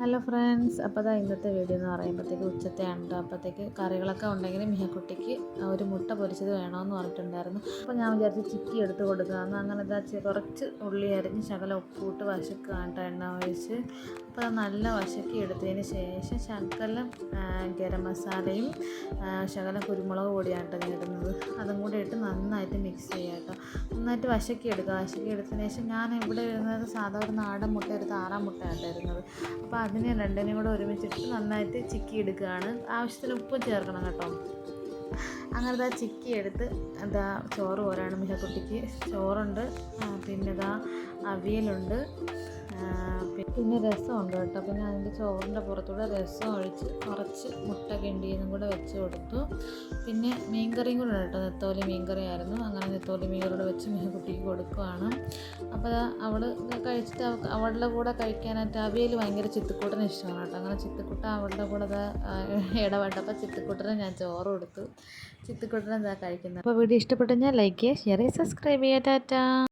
Hello friends അപ്പോൾ അതാ ഇന്നത്തെ വീഡിയോ എന്ന് പറയുമ്പോഴത്തേക്ക് ഉച്ചത്തെയാണ് കേട്ടോ അപ്പോഴത്തേക്ക് കറികളൊക്കെ ഉണ്ടെങ്കിൽ മിഹക്കുട്ടിക്ക് ഒരു മുട്ട പൊരിച്ചത് വേണമെന്ന് പറഞ്ഞിട്ടുണ്ടായിരുന്നു. അപ്പോൾ ഞാൻ വിചാരിച്ച് ചിക്കി എടുത്ത് കൊടുക്കാമെന്ന് അങ്ങനെ എന്താ കുറച്ച് ഉള്ളി അരിഞ്ഞ് ശകലം ഉപ്പൂട്ട് വശക്ക് കേട്ടോ എണ്ണ ഒഴിച്ച്. അപ്പോൾ അത് നല്ല വശക്കി എടുത്തതിന് ശേഷം ശകലം ഗരം മസാലയും ശകല കുരുമുളക് പൊടിയാണ് കേട്ടോ ഞാൻ ഇടുന്നത്. അതും കൂടി ഇട്ട് നന്നായിട്ട് മിക്സ് ചെയ്യുക കേട്ടോ നന്നായിട്ട് വശക്കി എടുക്കുക. വശക്കി എടുത്തതിന് ശേഷം ഞാൻ ഇവിടെ ഇടുന്നത് സാധാ ഒരു നാടൻ മുട്ട ഒരു താറാൻ മുട്ടയാണ് ഇരുന്നത് അപ്പോൾ അതിനെ രണ്ടിനെയും കൂടെ ഒരുമിച്ചിട്ട് നന്നായിട്ട് ചിക്കി എടുക്കുകയാണ്. ആവശ്യത്തിന് ഉപ്പും ചേർക്കണം കേട്ടോ. അങ്ങനെ ഇതാ ചിക്കി എടുത്ത് എന്താ ചോറ് പോരാണ് മിഹക്കുട്ടിക്ക്. ചോറുണ്ട് പിന്നെ ഇതാ അവിയലുണ്ട്. പിന്നെ രസമുണ്ട് കേട്ടോ. പിന്നെ അതിന്റെ ചോറിന്റെ പുറത്തൂടെ രസം ഒഴിച്ച് കുറച്ച് മുട്ട കിണ്ടിയതും കൂടെ വെച്ച് കൊടുത്തു. പിന്നെ മീൻകറിയും കൂടെ കേട്ടോ. നെത്തോലി മീൻകറി ആയിരുന്നു അങ്ങനെ നെത്തോലി മീൻകറിയോട് വെച്ച് മീൻ കുട്ടിക്ക് കൊടുക്കുവാണ്. അപ്പോൾ അവൾ കഴിച്ചിട്ട് അവളുടെ കൂടെ കഴിക്കാനായിട്ട് അവിയൽ ഭയങ്കര ചിത്തുക്കൂട്ടന് ഇഷ്ടമാണ് കേട്ടോ. അങ്ങനെ ചിത്തുക്കുട്ട അവളുടെ കൂടെ ദാ, ആ, ഇടപെട്ടപ്പോൾ ചിത്തുക്കുട്ടന് ഞാൻ ചോറ് കൊടുത്തു. ചിത്തുക്കുട്ടനെ ഇതാ കഴിക്കുന്നത്. അപ്പോൾ വീഡിയോ ഇഷ്ടപ്പെട്ടു ഞാൻ ലൈക്ക് ചെയ്യുക ഷെയർ ചെയ്യുക സബ്സ്ക്രൈബ് ചെയ്യുക. ടാറ്റാ.